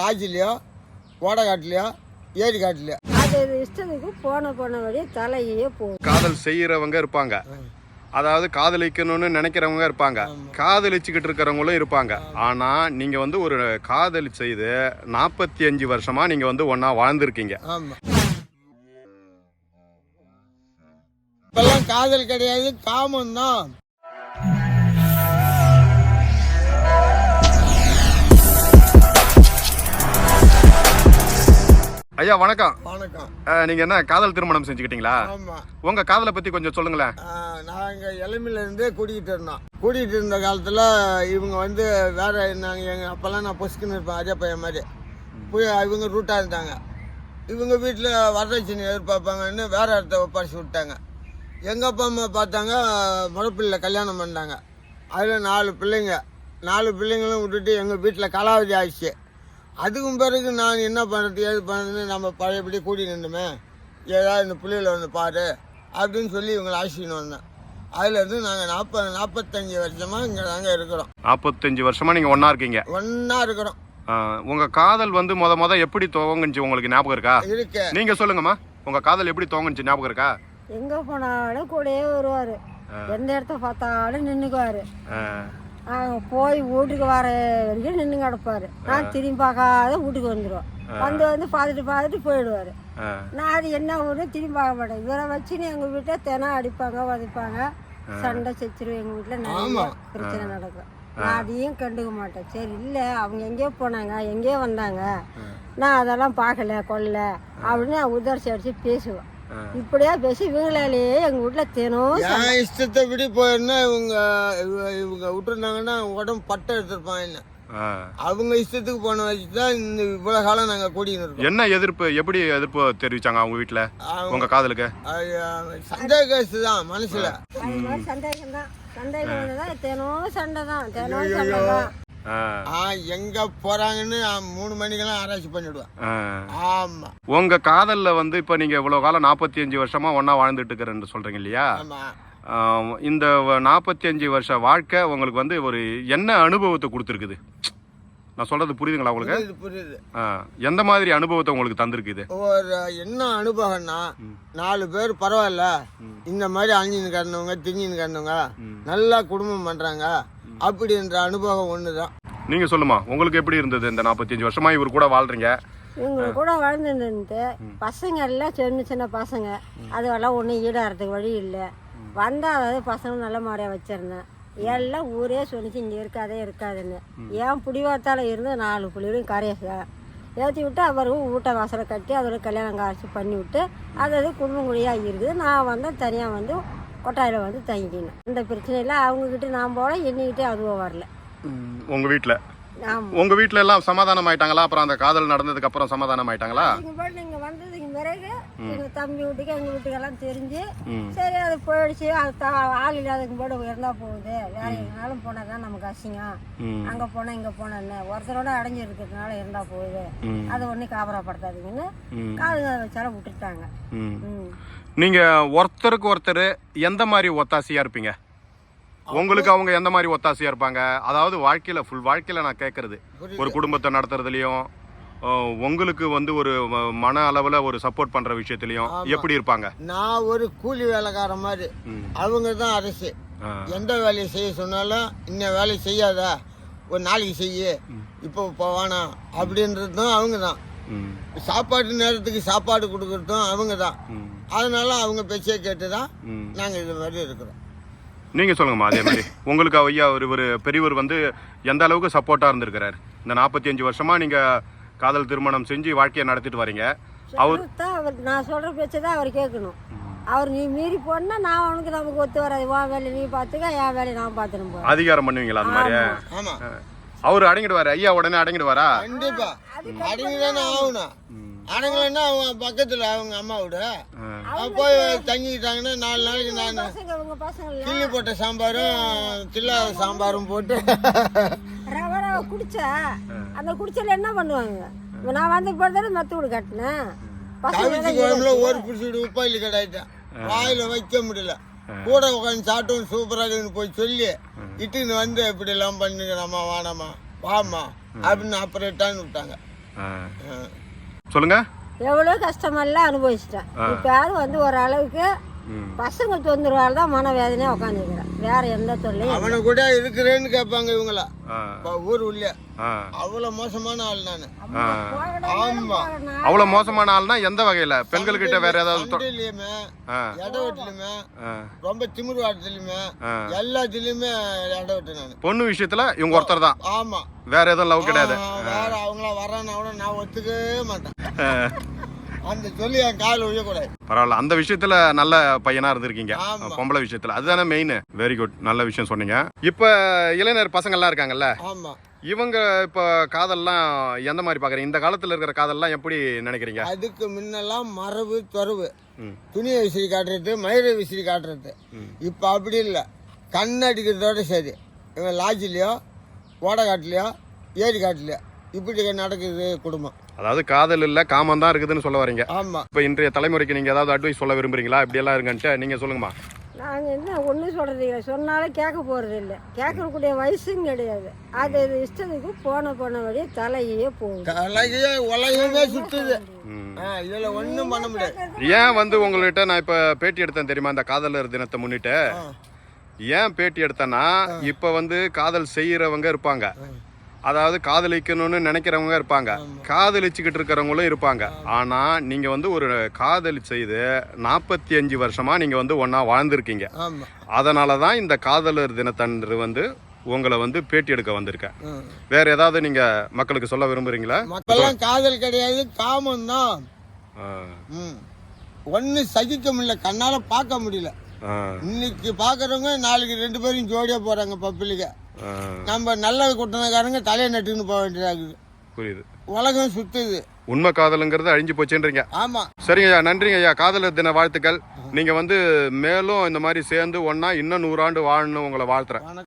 லாட்ஜிலையோ ஓடக்காட்டுலையோ ஏரி காட்டுலையோ. அது இஷ்டத்துக்கு போன போன வழி தலையே போகும் காதல் செய்யறவங்க இருப்பாங்க. அதாவது காதலிக்கணும்னு நினைக்கிறவங்க இருப்பாங்க. காதலிச்சுக்கிட்டு இருக்கிறவங்களும் இருப்பாங்க. ஆனா நீங்க வந்து ஒரு காதல் செய்து நாற்பத்தி அஞ்சு வருஷமா நீங்க வந்து ஒண்ணா வாழ்ந்திருக்கீங்க. இப்பெல்லாம் காதல் கிடையாது காமம் தான் ஐயா வணக்கம். வணக்கம். நீங்க என்ன காதல் திருமணம் செஞ்சுக்கிட்டீங்களா? உங்க காதலை பத்தி கொஞ்சம் சொல்லுங்களேன். நாங்கள் இளமையிலேருந்தே கூட்டிகிட்டு இருந்தோம். கூட்டிகிட்டு இருந்த காலத்தில் இவங்க வந்து வேற நாங்கள் எங்கள் அப்போல்லாம் நான் பொசுக்குன்னு இருப்பேன் அஜய் பையன் மாதிரி. போய் இவங்க ரூட்டாக இருந்தாங்க. இவங்க வீட்டில் வரதட்சணை எதிர்பார்ப்பாங்கன்னு வேற இடத்த ஒப்படைச்சி விட்டாங்க. எங்கள் அப்பா அம்மா பார்த்தாங்க முறப்பிள்ளைல கல்யாணம் பண்ணாங்க அதில் நாலு பிள்ளைங்க. நாலு பிள்ளைங்களும் விட்டுட்டு எங்கள் வீட்டில் கலாவதி ஆயிடுச்சு. அதுக்கும் பிறகு நான் என்ன பண்ணுறது ஏது பண்ணுறதுன்னு நம்ம பழையபடி கூட்டி நின்றுமே ஏதாவது இந்த பிள்ளைகளை வந்து பாரு அப்படின்னு சொல்லி இவங்களை அழைச்சின்னு வந்தேன். அதுலேருந்து நாங்கள் நாற்பது நாற்பத்தஞ்சு வருஷமாக இங்கே தாங்க இருக்கிறோம். நாற்பத்தஞ்சு வருஷமா நீங்க ஒண்ணா இருக்கீங்க? ஒன்றா இருக்கிறோம். அஹ், உங்க காதல் வந்து முத முத எப்படி துவங்குச்சு உங்களுக்கு ஞாபகம் இருக்கா? இருக்கு. நீங்க சொல்லுங்கம்மா உங்க காதல் எப்படி துவங்குச்சு ஞாபகம் இருக்கா? எங்க போனாலும் கூடயே வருவாரு. எந்த இடத்த பார்த்தாலும் நின்றுக்குவாரு போய் வீட்டுக்கு வர வரைக்கும் நின்று கிடப்பாரு. நான் திரும்பி பார்க்காத வீட்டுக்கு வந்துடுவேன் வந்து வந்து பார்த்துட்டு பார்த்துட்டு போயிடுவாரு. நான் அது என்ன ஒன்று திரும்பி பார்க்க மாட்டேன். இவரை வச்சுன்னு எங்கள் வீட்டில் தினம் அடிப்பாங்க உதைப்பாங்க சண்டை சச்சிரும் எங்கள் வீட்டில் நிறைய பிரச்சனை நடக்கும். நான் அதையும் கண்டுக்க மாட்டேன். சரி இல்லை அவங்க எங்கேயோ போனாங்க எங்கேயோ வந்தாங்க. நான் அதெல்லாம் பார்க்கல கொல்ல அப்படின்னு நான் உதர்ச்சி அடிச்சு பேசுவேன். இப்படியா பேசி இவங்களாலேயே எங்கள் வீட்டில் தினம் என் இஷ்டத்தை விடி போயிருந்தா இவங்க இவ- இவங்க விட்டுருந்தாங்கன்னா உடம்பு பட்டை எடுத்திருப்பான் என்ன. அவங்க இஷ்டத்துக்கு போன வச்சு தான் இந்த இவ்வளோ காலம் நாங்கள் கூட்டின்னு இருக்கோம். என்ன எதிர்ப்பு எப்படி எதிர்ப்பு தெரிவிச்சாங்க அவங்க வீட்ல அவங்க- உங்க காதலுக்கு? சந்தேக கேஸ் தான் மனசில். சந்தேகம் தான். சந்தேகம் தினம் சண்டை தான் தினம் சண்டை தான். எங்கே போகிறாங்கன்னு மூணு மணிக்கெல்லாம் ஆராய்ச்சி பண்ணிவிடுவேன் அஹ். ஆமாம் உங்க காதல்ல வந்து இப்ப நீங்க இவ்வளவு காலம் நாற்பத்தி அஞ்சு வருஷமா ஒண்ணா வாழ்ந்துட்டு இருக்கிறேன்னு சொல்றீங்க இல்லையா? இந்த நாற்பத்தி அஞ்சு வருஷ வாழ்க்கை உங்களுக்கு வந்து ஒரு என்ன அனுபவத்தை கொடுத்துருக்குது? நான் சொல்றது புரியுதுங்களா உங்களுக்கு? புரியுது எந்த மாதிரி அனுபவத்தை உங்களுக்கு தந்திருக்கு இது ஒரு என்ன அனுபவம்னா நாலு பேர் பரவாயில்ல. இந்த மாதிரி அழிஞ்சின்னு கிடந்தவங்க திங்கின்னு கிடந்தவங்க நல்லா குடும்பம் பண்ணுறாங்க அப்படின்ற அனுபவம் ஒன்று தான் நீங்க சொல்லுமா உங்களுக்கு எப்படி இருந்தது இந்த நாற்பத்தி அஞ்சு வருஷமா இவர் கூட வாழ்றீங்க? இவங்க கூட வளர்ந்துட்டு பசங்க எல்லாம் சின்ன சின்ன பசங்க. அதுவெல்லாம் ஒன்றும் ஈடாகிறதுக்கு வழி இல்லை. வந்தால் அதாவது பசங்க நல்ல மாதிரியாக வச்சிருந்தேன். எல்லாம் ஊரே சொன்னிச்சு இங்கே இருக்காதே இருக்காதுன்னு. ஏன் பிடிவாத்தால இருந்து நாலு புள்ளியும் கரையை ஏற்றி விட்டு அவருக்கும் வீட்டை வாசலை கட்டி அதோட கல்யாணம் காட்சி பண்ணி விட்டு அது அது குடும்பம் குடியாக இருக்குது. நான் வந்து தனியாக வந்து கொட்டாயில் வந்து தங்கிக்கினேன் இந்த பிரச்சனையில் அவங்கக்கிட்ட நான் போல என்னைக்கிட்டே அதுவும் வரல. உங்க வீட்ல? ஆமாம் உங்க வீட்ல எல்லாம் சமாதானம் ஆயிட்டாங்களா? அப்புறம் அந்த காதல் நடந்ததுக்கு அப்புறம் சமாதானம் ஆயிட்டாங்களா? இங்க போய் நீங்க வந்ததுக்கு பிறகு எங்க தம்பி வீட்டுக்கு எங்க வீட்டுக்கெல்லாம் தெரிஞ்சு. சரி அது போயிடுச்சு அது த- ஆள் இல்லாததுக்கு போட இருந்தா போகுது வேற எங்கனாலும் போனா தான் நமக்கு அசிங்கம். அங்க போனா இங்க போனேன்னு ஒருத்தரோட அடைஞ்சு இருக்கிறதுனால இருந்தா போகுது. அதை ஒன்றும் காபரப்படுத்தாதீங்கன்னு. காது வச்சாலும் விட்டுட்டாங்க ம். ம். நீங்க ஒருத்தருக்கு ஒருத்தர் எந்த மாதிரி ஒத்தாசையா இருப்பீங்க உங்களுக்கு அவங்க எந்த மாதிரி ஒத்தாசையா இருப்பாங்க அதாவது வாழ்க்கையில ஃபுல் வாழ்க்கையில நான் கேட்கறது ஒரு குடும்பத்தை நடத்துறதுலயும் உங்களுக்கு வந்து ஒரு மன அளவுல ஒரு சப்போர்ட் பண்ற விஷயத்துலயும் எப்படி இருப்பாங்க? நான் ஒரு கூலி வேலைக்காரன் மாதிரி. அவங்க தான் அரசு. எந்த வேலையை செய்ய சொன்னாலும் இந்த வேலையை செய்யாத? ஒரு நாளைக்கு செய்ய. இப்போ வேணாம் அப்படின்றதும் அவங்க தான். ம். சாப்பாட்டு நேரத்துக்கு சாப்பாடு கொடுக்கறதும் அவங்க தான். அதனால அவங்க பேச்சை கேட்டு தான். நாங்கள் இது மாதிரி இருக்கிறோம். நீங்க சொல்லுங்கம்மா அதே மாதிரி. உங்களுக்கு ஐயா ஒரு ஒரு பெரியவர் வந்து எந்த அளவுக்கு சப்போர்ட்டா இருந்திருக்கிறார்? இந்த நாற்பத்தி அஞ்சு வருஷமா நீங்க காதல் திருமணம் செஞ்சு வாழ்க்கையை நடத்திட்டு வரீங்க. அவர் தான் அவர் நான் சொல்ற பேச்சை தான் அவர் கேட்கணும். அவர் நீ மீறி போனா நான் அவனுக்கு நமக்கு ஒத்து வராது. உன் வேலையை நீ பார்த்துக்க என் வேலையை நான் போறேன் அதிகாரம் பண்ணுவீங்களா அந்த மாதிரி? அவர் அடங்கிடுவாரு. ஐயா உடனே அடங்கிடுவாரா? கண்டிப்பா. அடங்கி தானே ஆகணும் அடங்கலைன்னா அவங்க பக்கத்தில் அவங்க அம்மா விட அவன் போய் தங்கிக்கிட்டாங்கன்னா நாலு நாளைக்கு நான் கிள்ளி போட்ட சாம்பாரும் தில்லாத சாம்பாரும் போட்டு. குடிச்சா அந்த குடிச்சல என்ன பண்ணுவாங்க? இப்ப நான் வந்து போடுறது மத்து வீடு கட்டினேன். பசங்க தவிச்சு குழம்புல ஒரு பிடிச்சிட்டு உப்பாயில் கடாயிட்டேன் வாயில வைக்க முடியல. கூட உட்காந்து சாப்பிட்டு சூப்பராக இருக்குன்னு போய் சொல்லி இட்டுன்னு வந்து இப்படி எல்லாம் பண்ணுங்கிறாமா வானாமா ஆமா அப்படின்னு அப்புறம் ரிட்டர்ன் விட்டாங்க. சொல்லுங்க. எவ்வளோ கஷ்டமெல்லாம் அனுபவிச்சிட்டேன். இப்போ யாரும் வந்து ஒரு அளவுக்கு. பசங்க தொந்தரவால் தான் மனவேதனையாக உட்காந்துருக்கிறேன் வேற எந்த தொல்லையும். அவனை கூட இருக்கிறேன்னு கேட்பாங்க இவங்கள ஊர் உள்ளே ஆ. அவ்வளோ மோசமான ஆள் நான். ஆமா அவ்வளவு மோசமான ஆள்னா எந்த வகையில பெண்கள்கிட்ட வேற ஏதாவது. இடவட்டிலுமே. ரொம்ப திமிரு வாட்டத்துலையுமே ஆ. எல்லாத்துலேயுமே இடவட்டு நான் பொண்ணு விஷயத்துல இவங்க ஒருத்தர் தான் ஆமா வேற எதுவும் லவ் கிடையாது வேற அவங்கள வரான்னு கூட நான் ஒத்துக்கவே மாட்டேன். அந்த சொல்லி என் கால் விழக்கூடாது. பரவாயில்ல. அந்த விஷயத்துல நல்ல பையனா இருந்திருக்கீங்க. பொம்பளை விஷயத்துல. அதுதானே மெயின் வெரி குட் நல்ல விஷயம் சொன்னீங்க. இப்ப இளைஞர் பசங்க எல்லாம் இருக்காங்கல்ல? ஆமா. இவங்க இப்ப காதல்லாம் எந்த மாதிரி பாக்குறீங்க? இந்த காலத்துல இருக்கிற காதல்லாம் எப்படி நினைக்கிறீங்க? அதுக்கு முன்னெல்லாம் மரபு துறவு. ம். துணியை விசிறி காட்டுறது மயிரை விசிறி காட்டுறது. இப்போ அப்படி இல்லை. கண் அடிக்கிறதோட சரி. இவன் லாட்ஜிலையோ ஓடக்காட்டுலையோ ஏரி காட்டுலையோ இப்படி நடக்குது குடும்பம். அதாவது காதல் இல்ல காமம் தான் இருக்குதுன்னு சொல்ல வரீங்க. ஆமாம் இப்ப இன்றைய தலைமுறைக்கு நீங்க ஏதாவது அட்வைஸ் சொல்ல விரும்புறீங்களா? இப்படி எல்லாம் இருங்கன்ட்டு நீங்க சொல்லுங்கம்மா. நாங்கள் என்ன ஒன்றும் சொல்கிறது இல்லை. சொன்னாலும் கேட்க போகிறது இல்லை. கேட்கக்கூடிய வயசும் கிடையாது. அது இது இஷ்டத்துக்கு போன போன வழியே தலையே போகுது. தலையே உலகமே சுற்றுது இதில் ஒன்றும் பண்ண முடியாது. ஏன் வந்து உங்கள்கிட்ட நான் இப்ப பேட்டி எடுத்தேன் தெரியுமா? இந்த காதலர் தினத்தை முன்னிட்டு. ஏன் பேட்டி எடுத்தேன்னா இப்ப வந்து காதல் செய்யறவங்க இருப்பாங்க. அதாவது காதலிக்கணும்னு நினைக்கிறவங்க இருப்பாங்க. காதலிச்சுக்கிட்டு இருக்கிறவங்களும் இருப்பாங்க. ஆனா நீங்க வந்து ஒரு காதல் செய்து நாற்பத்தி அஞ்சு வருஷமா நீங்க வந்து ஒண்ணா வாழ்ந்திருக்கீங்க. அதனால தான் இந்த காதலர் தினத்தன்று வந்து உங்களை வந்து பேட்டி எடுக்க வந்திருக்கேன். வேற ஏதாவது நீங்க மக்களுக்கு சொல்ல விரும்புறீங்களா? மக்கள்லாம் காதல் கிடையாது காமம் தான் ஒன்று சகிக்க முடியல கண்ணால் பார்க்க முடியல. இன்னைக்கு பார்க்குறவங்க நாளைக்கு ரெண்டு பேரும் ஜோடியாக போகிறாங்க பப்பிளிக்க ஆ, நம்ம நல்ல குட்டனக்காரங்க தலையை நட்டுன்னு போக வேண்டியதாகுது புரியுது. உலகம் சுத்துது. உண்மை காதலுங்கிறது அழிஞ்சு போச்சுன்றீங்க. ஆமாம் சரிங்க ஐயா நன்றிங்க ஐயா. காதலர் தின வாழ்த்துக்கள். நீங்க வந்து மேலும் இந்த மாதிரி சேர்ந்து ஒண்ணா இன்னும் நூறாண்டு வாழணும் உங்களை வாழ்த்துறேன்.